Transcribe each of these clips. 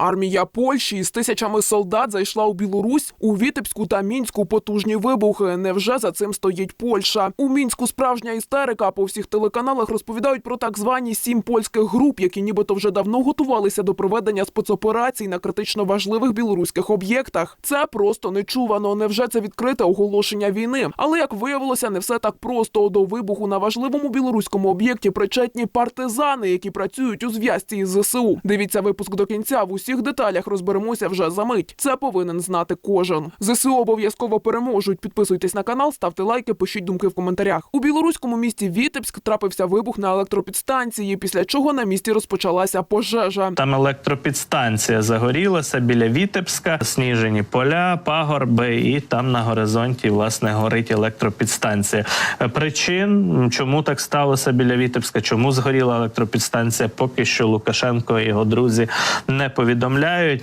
Армія Польщі з тисячами солдат зайшла у Білорусь у Вітебську та Мінську потужні вибухи. Невже за цим стоїть Польща? У мінську справжня істерика. По всіх телеканалах розповідають про так звані сім польських груп, які нібито вже давно готувалися до проведення спецоперацій на критично важливих білоруських об'єктах. Це просто нечувано. Невже це відкрите оголошення війни? Але як виявилося, не все так просто. До вибуху на важливому білоруському об'єкті причетні партизани, які працюють у зв'язці із ЗСУ. Дивіться випуск до кінця. В усіх деталях розберемося вже за мить. Це повинен знати кожен. ЗСУ обов'язково переможуть. Підписуйтесь на канал, ставте лайки, пишіть думки в коментарях. У білоруському місті Вітебськ трапився вибух на електропідстанції, після чого на місті розпочалася пожежа. Там електропідстанція загорілася біля Вітебська, сніжені поля, пагорби, і там на горизонті власне горить електропідстанція. Причин, чому так сталося біля Вітебська, чому згоріла електропідстанція, поки що Лукашенко і його друзі не повідомляють.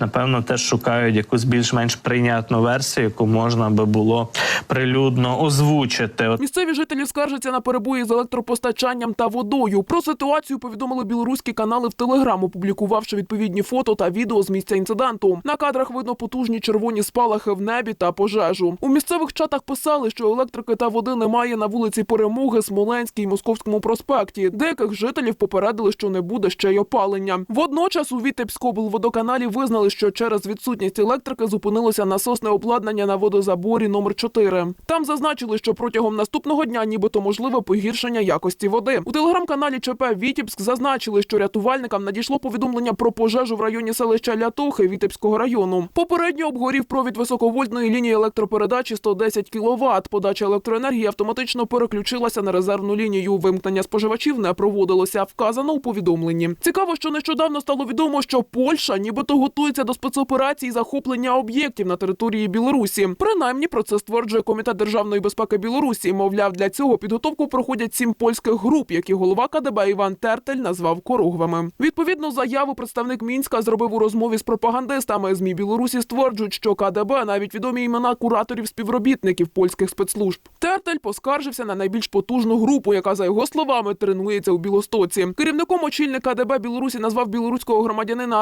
Напевно, теж шукають якусь більш-менш прийнятну версію, яку можна би було прилюдно озвучити. Місцеві жителі скаржаться на перебої з електропостачанням та водою. Про ситуацію повідомили білоруські канали в Телеграм, опублікувавши відповідні фото та відео з місця інциденту. На кадрах видно потужні червоні спалахи в небі та пожежу. У місцевих чатах писали, що електрики та води немає на вулиці Перемоги, Смоленській і Московському проспекті. Деяких жителів попередили, що не буде ще й опалення. Водночас у Вітебськоблводоканалі визнали, що через відсутність електрики зупинилося насосне обладнання на водозаборі номер 4 Там зазначили, що протягом наступного дня нібито можливе погіршення якості води. У телеграм-каналі ЧП Вітібськ зазначили, що рятувальникам надійшло повідомлення про пожежу в районі селища Лятохи Вітебського району. Попередньо обгорів провід високовольтної лінії електропередачі 110 кВт. Подача електроенергії автоматично переключилася на резервну лінію. Вимкнення споживачів не проводилося. Вказано у повідомленні. Цікаво, що нещодавно стало відомо, що Польща нібито готується до спецоперації захоплення об'єктів на території Білорусі. Принаймні про це стверджує комітет державної безпеки Білорусі. Мовляв, для цього підготовку проходять сім польських груп, які голова КДБ Іван Тертель назвав коругвами. Відповідну заяву представник мінська зробив у розмові з пропагандистами. Змі Білорусі стверджують, що КДБ навіть відомі імена кураторів співробітників польських спецслужб. Тертель поскаржився на найбільш потужну групу, яка за його словами тренується у Білостоці. Керівником очільник КДБ Білорусі назвав білоруського громадянина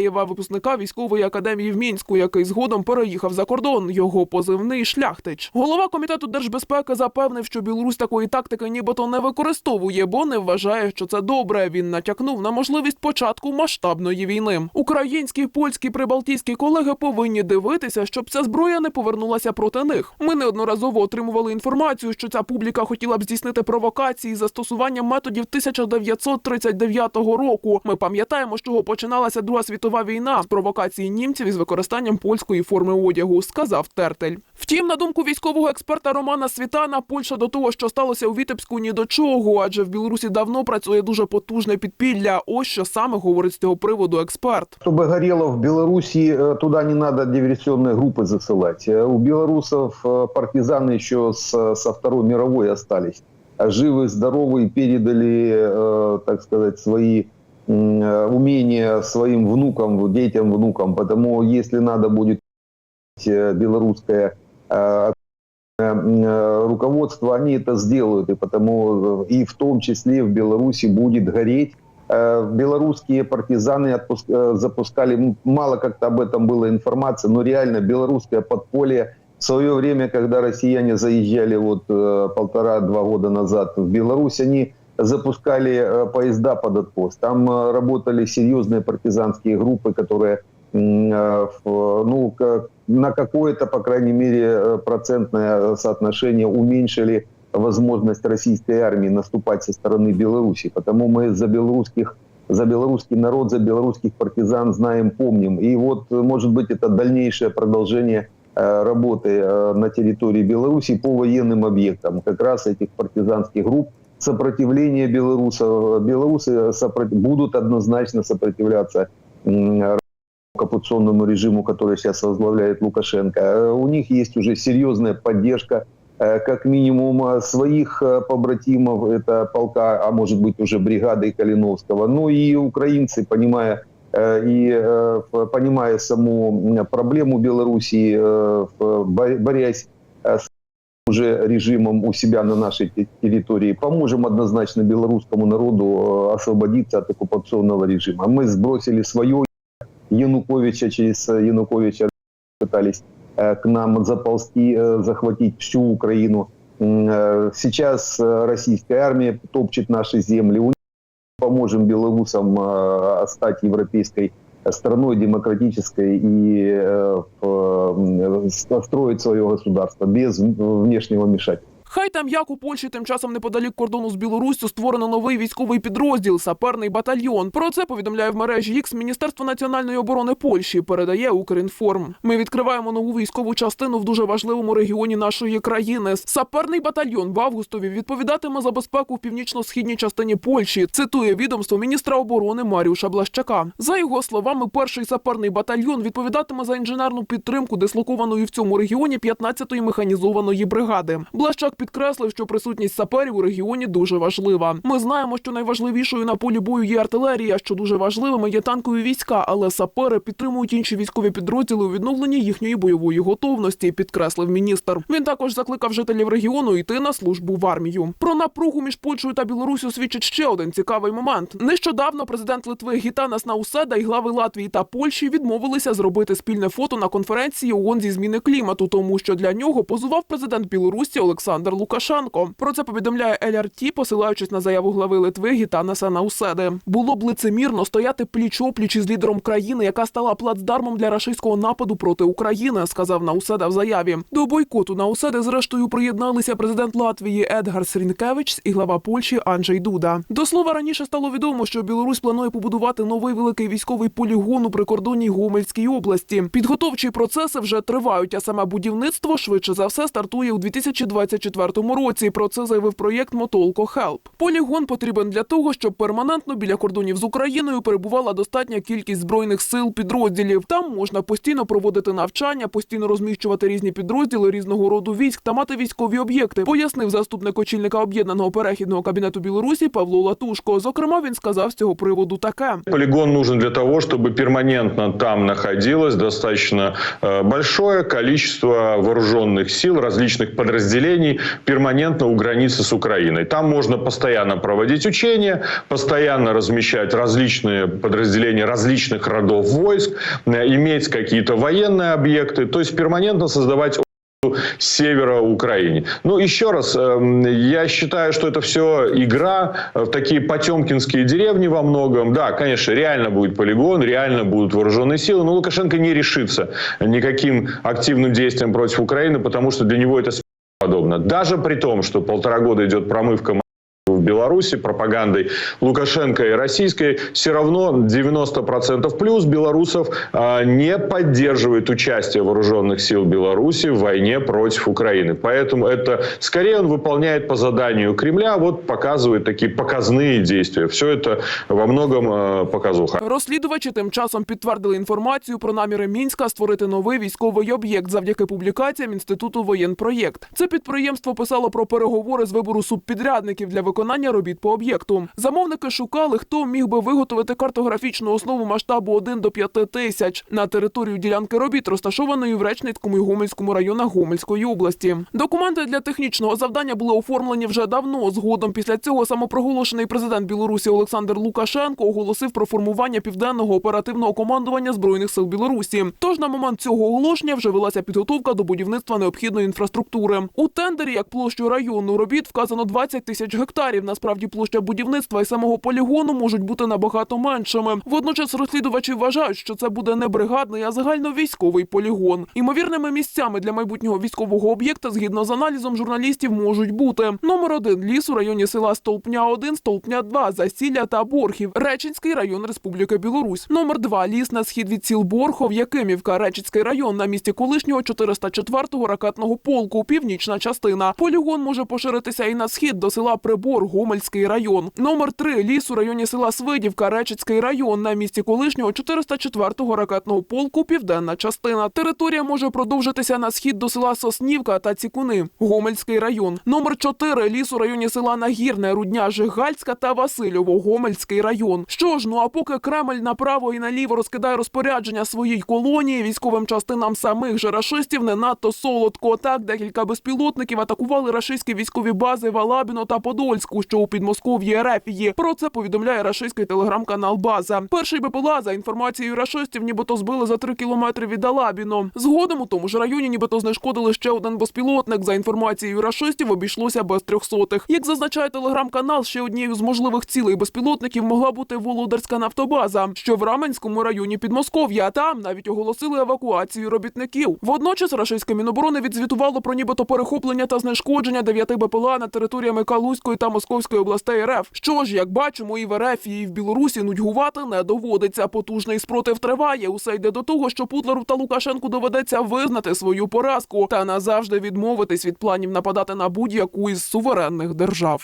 Асадулаєва, випускника військової академії в мінську, який згодом переїхав за кордон. Його позивний шляхтич. Голова комітету держбезпеки запевнив, що Білорусь такої тактики нібито не використовує, бо не вважає, що це добре. Він натякнув на можливість початку масштабної війни. Українські, польські, прибалтійські колеги повинні дивитися, щоб ця зброя не повернулася проти них. Ми неодноразово отримували інформацію, що ця публіка хотіла б здійснити провокації застосуванням методів 1939 року. Ми пам'ятаємо, з чого починалася Друга світова війна з провокації німців із використанням польської форми одягу, сказав Тертель. Втім, на думку військового експерта Романа Світана, Польща до того, що сталося у Вітебську, ні до чого, адже в Білорусі давно працює дуже потужне підпілля. Ось що саме говорить з цього приводу експерт. Чтобы горело в Беларуси, э, туда не надо диверсионные группы засылать. Э, У белорусов э, партизаны еще с, со Второй мировой остались. А Живы, здоровы и передали, э, так сказать, свои Э, умения своим внукам, детям, внукам. Потому если надо будет э, белорусское э, руководство, они это сделают. И потому и в том числе в Беларуси будет гореть белорусские партизаны отпуск- запускали, мало как-то об этом было информации, но реально белорусское подполье в свое время, когда россияне заезжали вот полтора-два года назад в Беларусь, они запускали э, поезда под отпуск. Там э, работали серьезные партизанские группы, которые э, ну, на какое-то, по крайней мере, процентное соотношение уменьшили возможность российской армии наступать со стороны Беларуси. Потому мы за белорусских за белорусский народ, за белорусских партизан знаем, помним. И вот, может быть, это дальнейшее продолжение работы на территории Беларуси по военным объектам, как раз этих партизанских групп. Сопротивление белорусов, белорусы сопротив- будут однозначно сопротивляться оккупационному режиму, который сейчас возглавляет Лукашенко. Э, У них есть уже серьезная поддержка, э, как минимум э, своих побратимов, это полка, а может быть уже бригады Калиновского, ну и украинцы, понимая и понимая саму проблему Белоруссии, борясь уже режимом у себя на нашей те- территории, поможем однозначно белорусскому народу э, освободиться от оккупационного режима. Мы сбросили свое Януковича, через э, Януковича пытались э, к нам заползти, э, захватить всю Украину. М, э, Сейчас э, российская армия топчет наши земли. У- Поможем белорусам э, стать европейской страной демократической и э, в- э, строить свое государство без внешнего вмешательства. Хай там як у Польщі тим часом неподалік кордону з Білоруссю створено новий військовий підрозділ саперний батальйон. Про це повідомляє в мережі X Міністерство національної оборони Польщі. Передає Укрінформ. Ми відкриваємо нову військову частину в дуже важливому регіоні нашої країни. Саперний батальйон в Августові відповідатиме за безпеку в північно-східній частині Польщі. Цитує відомство міністра оборони Маріуша Блащака. За його словами, перший саперний батальйон відповідатиме за інженерну підтримку дислокованої в цьому регіоні 15-ї механізованої бригади. Блащак підкреслив, що присутність саперів у регіоні дуже важлива. Ми знаємо, що найважливішою на полі бою є артилерія, що дуже важливими є танкові війська, але сапери підтримують інші військові підрозділи у відновленні їхньої бойової готовності, підкреслив міністр. Він також закликав жителів регіону йти на службу в армію. Про напругу між Польщею та Білорусю свідчить ще один цікавий момент. Нещодавно президент Литви Гітанас Науседа і глави Латвії та Польщі відмовилися зробити спільне фото на конференції ООН зі зміни клімату, тому що для нього позував президент Білорусі Олександр Лукашенко. Про це повідомляє ЛРТ, посилаючись на заяву глави Литви Гітанаса Науседи. Було б лицемірно стояти пліч опліч із лідером країни, яка стала плацдармом для рашистського нападу проти України, сказав Науседа в заяві. До бойкоту Науседи зрештою приєдналися президент Латвії Едгар Срінкевич і глава Польщі Анджей Дуда. До слова раніше стало відомо, що Білорусь планує побудувати новий великий військовий полігон у прикордонній Гомельській області. Підготовчі процеси вже тривають, а саме будівництво швидше за все стартує у 2024 році. Про це заявив проєкт Мотолко Хелп. Полігон потрібен для того, щоб перманентно біля кордонів з Україною перебувала достатня кількість збройних сил підрозділів. Там можна постійно проводити навчання, постійно розміщувати різні підрозділи різного роду військ та мати військові об'єкти. Пояснив заступник очільника об'єднаного перехідного кабінету Білорусі Павло Латушко. Зокрема, він сказав з цього приводу таке. Полигон нужен для того, чтобы перманентно там находилось достаточно э, большое количество вооруженных сил, различных подразделений, перманентно у границы с Украиной. Там можно постоянно проводить учения, постоянно размещать различные подразделения различных родов войск, э, иметь какие-то военные объекты, то есть перманентно создавать севера Украине. Ну, еще раз, эм, я считаю, что это все игра э, в такие потемкинские деревни во многом. Да, конечно, реально будет полигон, реально будут вооруженные силы, но Лукашенко не решится никаким активным действием против Украины, потому что для него это подобно. Даже при том, что полтора года идет промывка Беларуси пропагандой Лукашенко и российской, все равно 90% плюс белорусов а, не поддерживает участие вооруженных сил Беларуси в войне против Украины. Поэтому это скорее он выполняет по заданию Кремля, вот показывает такие показные действия. Все это во многом э, показуха. Розслідувачі тим часом підтвердили інформацію про наміри Мінська створити новий військовий об'єкт завдяки публікаціям інституту воєнпроєкт. Це підприємство писало про переговори з вибору субпідрядників для виконання робіт по об'єкту. Замовники шукали, хто міг би виготовити картографічну основу масштабу 1 до 5 тисяч на територію ділянки робіт, розташованої в Речницькому і Гомельському районах Гомельської області. Документи для технічного завдання були оформлені вже давно. Згодом після цього самопроголошений президент Білорусі Олександр Лукашенко оголосив про формування південного оперативного командування збройних сил Білорусі. Тож на момент цього оголошення вже велася підготовка до будівництва необхідної інфраструктури. У тендері як площу району робіт вказано 20 тисяч гектарів. Насправді площа будівництва і самого полігону можуть бути набагато меншими. Водночас розслідувачі вважають, що це буде не бригадний, а загальновійськовий полігон. Імовірними місцями для майбутнього військового об'єкта, згідно з аналізом журналістів, можуть бути номер один ліс у районі села Столпня 1 Столпня 2 Засілля та Борхів, Речинський район Республіки Білорусь. Номер два ліс на схід від сіл Борхов, Якимівка, Речицький район на місці колишнього 404-го ракетного полку, північна частина. Полігон може поширитися і на схід до села Прибор, Гомельський район. Номер три ліс у районі села Свидівка, Речицький район на місці колишнього 404-го ракетного полку, південна частина. Територія може продовжитися на схід до села Соснівка та Цікуни, Гомельський район. Номер 4 ліс у районі села Нагірне, Рудня, Жигальська та Васильово, Гомельський район. Що ж, ну а поки Кремль направо і наліво розкидає розпорядження своїй колонії, військовим частинам самих же рашистів не надто солодко. Так, декілька безпілотників атакували рашистські військові бази в Алабіно та Подольську, що у Підмосков'ї Ерефії. Про це повідомляє рашистський телеграм-канал База. Перший БПЛА за інформацією рашистів, нібито збили за три кілометри від Алабіно. Згодом у тому ж районі, нібито знешкодили ще один безпілотник. За інформацією рашистів, обійшлося без трьохсотих. Як зазначає телеграм-канал, ще однією з можливих цілей безпілотників могла бути Володарська нафтобаза, що в Раменському районі Підмосков'я. Там навіть оголосили евакуацію робітників. Водночас рашистське міноборони відзвітувало про нібито перехоплення та знешкодження дев'яти БПЛА на територіями Калузької та Московської областей РФ. Що ж, як бачимо, і в РФ, і в Білорусі нудьгувати не доводиться. Потужний спротив триває. Усе йде до того, що Путлеру та Лукашенку доведеться визнати свою поразку та назавжди відмовитись від планів нападати на будь-яку із суверенних держав.